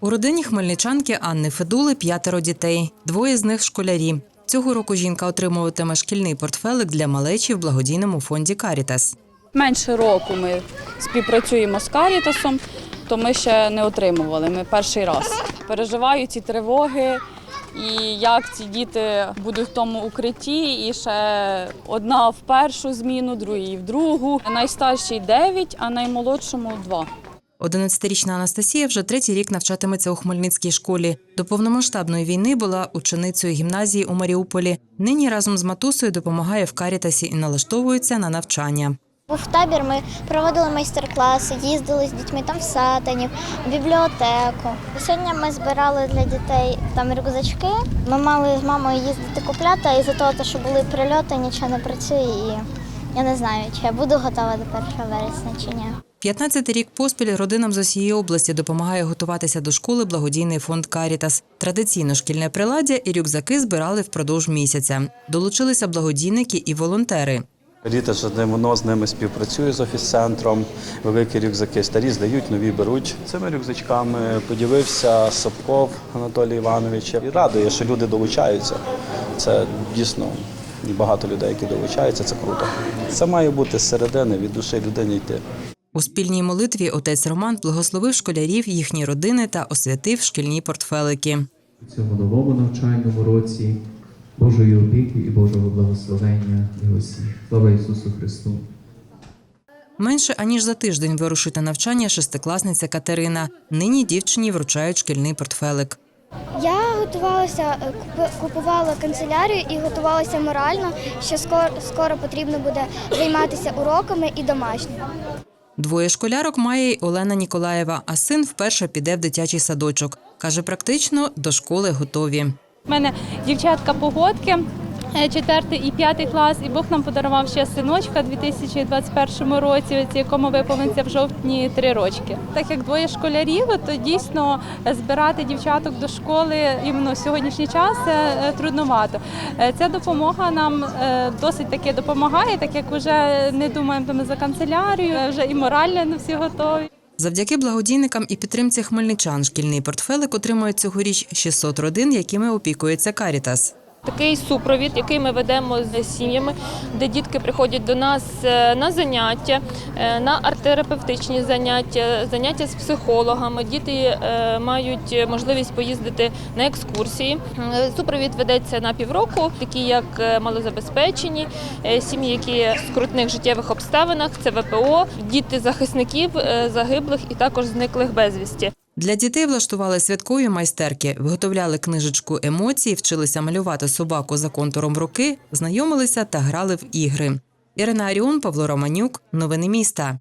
У родині хмельничанки Анни Федули п'ятеро дітей. Двоє з них школярі. Цього року жінка отримуватиме шкільний портфелик для малечі в благодійному фонді Карітас. Менше року ми співпрацюємо з Карітасом, то ми ще не отримували. Ми перший раз. Переживаю ці тривоги, і як ці діти будуть в тому укритті, і ще одна в першу зміну, другий в другу. Найстаршій 9, а наймолодшому 2. 11-річна Анастасія вже третій рік навчатиметься у Хмельницькій школі. До повномасштабної війни була ученицею гімназії у Маріуполі. Нині разом з матусею допомагає в Карітасі і налаштовується на навчання. Був табір, ми проводили майстер-класи, їздили з дітьми там в сатанів, в бібліотеку. Сьогодні ми збирали для дітей там рюкзачки. Ми мали з мамою їздити купляти, а із-за того, що були прильоти, нічого не працює. І я не знаю, чи я буду готова до 1 вересня чи ні. 15 рік поспіль родинам з усієї області допомагає готуватися до школи благодійний фонд Карітас. Традиційно шкільне приладдя і рюкзаки збирали впродовж місяця. Долучилися благодійники і волонтери. Ріта воно з ними співпрацює з офіс-центром. Великі рюкзаки старі здають, нові беруть. Цими рюкзачками поділився Сапков Анатолій Іванович. І радує, що люди долучаються. Це дійсно багато людей, які долучаються. Це круто. Це має бути з середини від душі людини йти. У спільній молитві отець Роман благословив школярів, їхні родини та освятив шкільні портфелики. у цьому новому навчальному році Божої опіки і Божого благословення для усіх. Слава Ісусу Христу! Менше аніж за тиждень вирушить на навчання шестикласниця Катерина. Нині дівчині вручають шкільний портфелик. Я готувалася, е, купувала канцелярію і готувалася морально, що скоро, скоро потрібно буде займатися уроками і домашнім. Двоє школярок має й Олена Ніколаєва, а син вперше піде в дитячий садочок. Каже, практично до школи готові. У мене дівчатка погодки. Е, Четвертий і п'ятий клас, і Бог нам подарував ще синочка у 2021 році, якому виповниться в жовтні три рочки. Так як двоє школярів, то дійсно збирати дівчаток до школи іменно в сьогоднішній час е, е, трудновато. Ця допомога нам досить таки допомагає, так як вже не думаємо там за канцелярію, вже і морально не всі готові. Завдяки благодійникам і підтримці хмельничан шкільний портфелик отримують цьогоріч 600 родин, якими опікується Карітас. Такий супровід, який ми ведемо з сім'ями, де дітки приходять до нас е, на заняття, е, на арт-терапевтичні заняття, заняття з психологами. Діти е, мають можливість поїздити на екскурсії. Супровід ведеться на півроку, такі як малозабезпечені, сім'ї, які в скрутних життєвих обставинах, це ВПО, діти захисників загиблих і також зниклих безвісті. Для дітей влаштували святкові майстерки, виготовляли книжечку емоцій, вчилися малювати собаку за контуром руки, знайомилися та грали в ігри. Ірина Аріон, Павло Романюк. Новини міста.